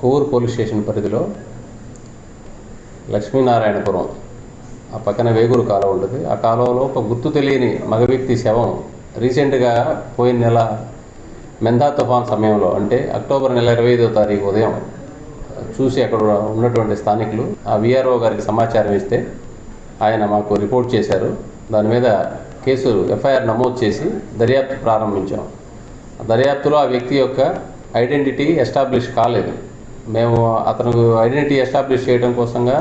Kovur police station పరిధిలో లక్ష్మీనారాయణపురం ఆ పక్కన వేగూరు కాలువ ఉంటుంది. ఆ కాలువలో ఒక గుర్తు తెలియని మగ వ్యక్తి శవం రీసెంట్గా పోయిన నెల మెందా తుఫాన్ సమయంలో అంటే అక్టోబర్ నెల ఇరవై ఐదో తారీఖు ఉదయం చూసి అక్కడ ఉన్నటువంటి స్థానికులు ఆ విఆర్ఓ గారికి సమాచారం ఇస్తే ఆయన మాకు రిపోర్ట్ చేశారు. దాని మీద కేసు ఎఫ్ఐఆర్ నమోదు చేసి దర్యాప్తు ప్రారంభించాం. ఆ దర్యాప్తులో ఆ వ్యక్తి యొక్క ఐడెంటిటీ ఎస్టాబ్లిష్ కాలేదు. మేము అతను ఐడెంటిటీ ఎస్టాబ్లిష్ చేయడం కోసంగా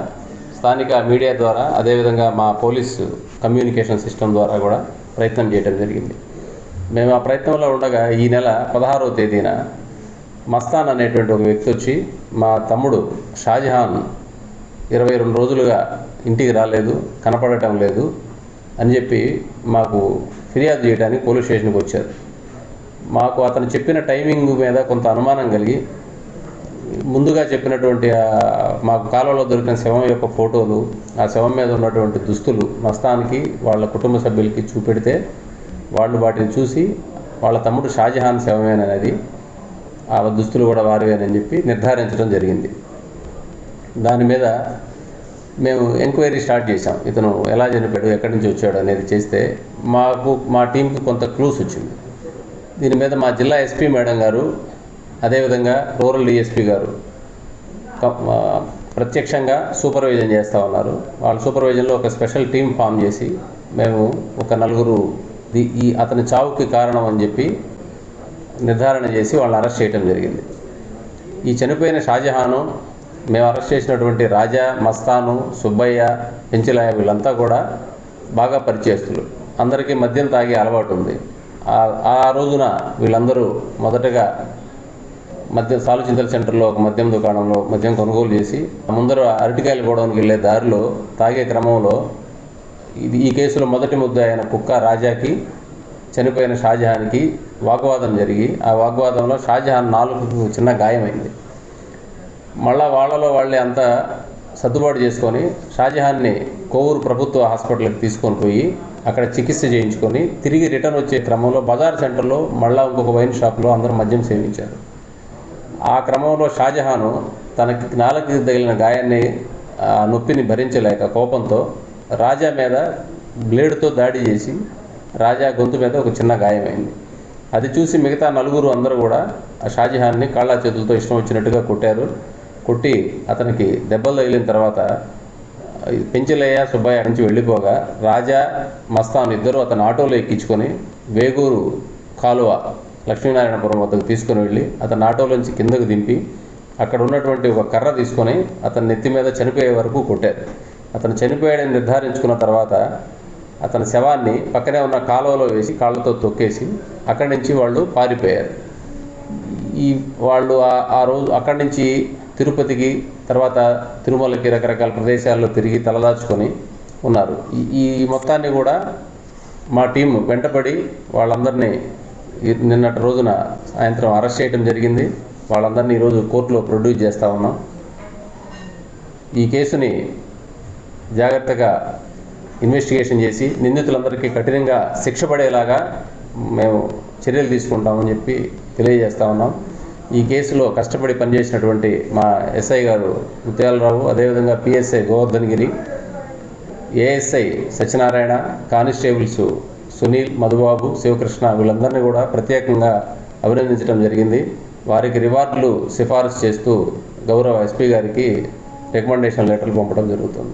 స్థానిక మీడియా ద్వారా అదేవిధంగా మా పోలీసు కమ్యూనికేషన్ సిస్టమ్ ద్వారా కూడా ప్రయత్నం చేయడం జరిగింది. మేము ఆ ప్రయత్నంలో ఉండగా ఈ నెల పదహారవ తేదీన మస్తాన్ అనేటువంటి ఒక వ్యక్తి వచ్చి మా తమ్ముడు షాజహాన్ ఇరవై రెండు రోజులుగా ఇంటికి రాలేదు కనపడటం లేదు అని చెప్పి మాకు ఫిర్యాదు చేయడానికి పోలీస్ స్టేషన్కి వచ్చారు. మాకు అతను చెప్పిన టైమింగ్ మీద కొంత అనుమానం కలిగి ముందుగా చెప్పినటువంటి మాకు కాలంలో దొరికిన శవం యొక్క ఫోటోలు ఆ శవం మీద ఉన్నటువంటి దుస్తులు మస్తానికి వాళ్ళ కుటుంబ సభ్యులకి చూపెడితే వాళ్ళు వాటిని చూసి వాళ్ళ తమ్ముడు షాజహాన్ శవమేననేది ఆ దుస్తులు కూడా వారివేనని చెప్పి నిర్ధారించడం జరిగింది. దాని మీద మేము ఎంక్వైరీ స్టార్ట్ చేసాం ఇతను ఎలా చనిపోయాడు ఎక్కడి నుంచి వచ్చాడు అనేది చేస్తే మాకు మా టీంకి కొంత క్లూస్ వచ్చింది. దీని మీద మా జిల్లా ఎస్పీ మేడం గారు అదేవిధంగా రూరల్ డిఎస్పీ గారు ప్రత్యక్షంగా సూపర్వైజన్ చేస్తూ ఉన్నారు వాళ్ళ సూపర్వైజన్లో ఒక స్పెషల్ టీం ఫామ్ చేసి మేము ఒక నలుగురు ఈ అతని చావుకి కారణం అని చెప్పి నిర్ధారణ చేసి వాళ్ళని అరెస్ట్ చేయడం జరిగింది. ఈ చనిపోయిన షాజహాను మేము అరెస్ట్ చేసినటువంటి రాజా మస్తాను సుబ్బయ్య పెంచిలాయ వీళ్ళంతా కూడా బాగా పరిచయస్తులు. అందరికీ మద్యం తాగే అలవాటు ఉంది. ఆ రోజున వీళ్ళందరూ మొదటగా మద్యం సాలుచింతల సెంటర్లో ఒక మద్యం దుకాణంలో మద్యం కొనుగోలు చేసి ముందర అరటికాయలు గోడౌన్కి వెళ్ళే దారిలో తాగే క్రమంలో ఇది ఈ కేసులో మొదటి ముద్ద అయిన కుక్క రాజాకి చనిపోయిన షాజహాన్కి వాగ్వాదం జరిగి ఆ వాగ్వాదంలో షాజహాన్ నాలుగు చిన్న గాయమైంది. మళ్ళా వాళ్ళలో వాళ్ళే అంతా సర్దుబాటు చేసుకొని షాజహాన్ని కోవూరు ప్రభుత్వ హాస్పిటల్కి తీసుకొని పోయి అక్కడ చికిత్స చేయించుకొని తిరిగి రిటర్న్ వచ్చే క్రమంలో బజార్ సెంటర్లో మళ్ళా ఇంకొక వైన్ షాప్లో అందరూ మద్యం సేవించారు. ఆ క్రమంలో షాజహాను తనకి నాలుగు తగిలిన గాయాన్ని ఆ నొప్పిని భరించలేక కోపంతో రాజా మీద బ్లేడ్తో దాడి చేసి రాజా గొంతు మీద ఒక చిన్న గాయమైంది. అది చూసి మిగతా నలుగురు అందరూ కూడా ఆ షాజహాన్ని కాళ్ళ చేతులతో ఇష్టం వచ్చినట్టుగా కొట్టారు. కొట్టి అతనికి దెబ్బలు తగిలిన తర్వాత ఈ పెంచలయ్య సుబ్బయ్య నుంచి వెళ్ళిపోగా రాజా మస్తాన్ ఇద్దరు అతను ఆటోలో ఎక్కించుకొని వేగూరు కాలువ లక్ష్మీనారాయణపురం వద్దకు తీసుకొని వెళ్ళి అతను ఆటోలోంచి కిందకు దింపి అక్కడ ఉన్నటువంటి ఒక కర్ర తీసుకొని అతని నెత్తి మీద చనిపోయే వరకు కొట్టారు. అతను చనిపోయాడని నిర్ధారించుకున్న తర్వాత అతని శవాన్ని పక్కనే ఉన్న కాలువలో వేసి కాళ్ళతో తొక్కేసి అక్కడి నుంచి వాళ్ళు పారిపోయారు. ఈ వాళ్ళు ఆ- రోజు అక్కడి నుంచి తిరుపతికి తర్వాత తిరుమలకి రకరకాల ప్రదేశాల్లో తిరిగి తలదాచుకొని ఉన్నారు. ఈ ఈ మొత్తాన్ని కూడా మా టీం వెంటపడి వాళ్ళందరినీ నిన్నటి రోజున సాయంత్రం అరెస్ట్ చేయడం జరిగింది. వాళ్ళందరినీ ఈరోజు కోర్టులో ప్రొడ్యూస్ చేస్తూ ఉన్నాం. ఈ కేసుని జాగ్రత్తగా ఇన్వెస్టిగేషన్ చేసి నిందితులందరికీ కఠినంగా శిక్ష పడేలాగా మేము చర్యలు తీసుకుంటామని చెప్పి తెలియజేస్తా ఉన్నాం. ఈ కేసులో కష్టపడి పనిచేసినటువంటి మా ఎస్ఐ గారు ముత్యాలరావు అదేవిధంగా PSI Govardhan Giri ASI Satyanarayana constables Sunil Madhubabu Sivakrishna వీళ్ళందరినీ కూడా ప్రత్యేకంగా అభినందించడం జరిగింది. వారికి రివార్డులు సిఫారసు చేస్తూ గౌరవ ఎస్పీ గారికి రికమెండేషన్ లెటర్లు పంపడం జరుగుతుంది.